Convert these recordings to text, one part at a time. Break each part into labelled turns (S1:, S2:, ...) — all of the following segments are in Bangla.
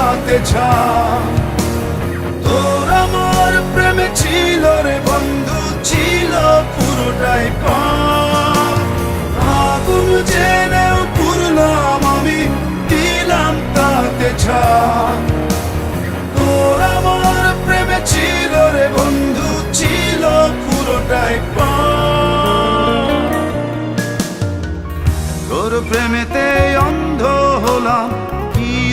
S1: তাতে তোর আমার প্রেমে ছিল রে বন্ধু, ছিল পুরোটাই আগুন জেনেও পুরলাম আমি, দিলাম তাতে ছাপ তোর আমার প্রেমে ছিল রে বন্ধু, ছিল পুরোটাই পাপ। তোর প্রেমেতে অন্ধ হলাম।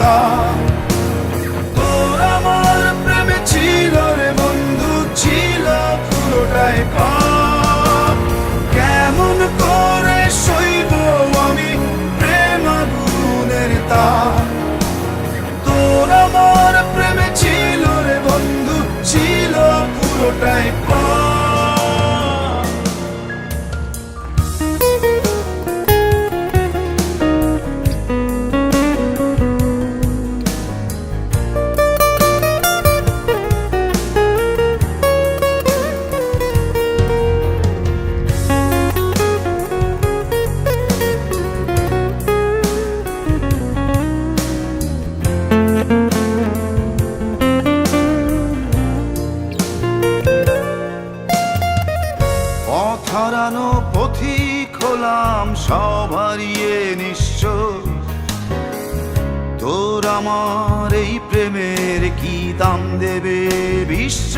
S1: আগুনের তোর আমার প্রেমে ছিল রে বন্ধু, ছিল পুরোটাই কেমন করে সইব আমি প্রেম আগুনের তাপ। তোর আমার প্রেমে ছিল রে বন্ধু, ছিল পুরোটাই পাপ। পথিক হলাম সব হারিয়ে নিঃস্ব তোর আমার এই প্রেমের কি দাম দেবে বিশ্ব?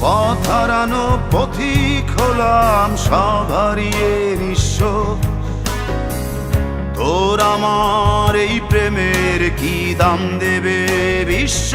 S1: পথ হারানো পথিক হলাম, সব হারিয়ে নিঃস্ব তোর আমার এই প্রেমের কি দাম দেবে বিশ্ব?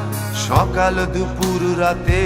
S1: সকাল দুপুর রাতে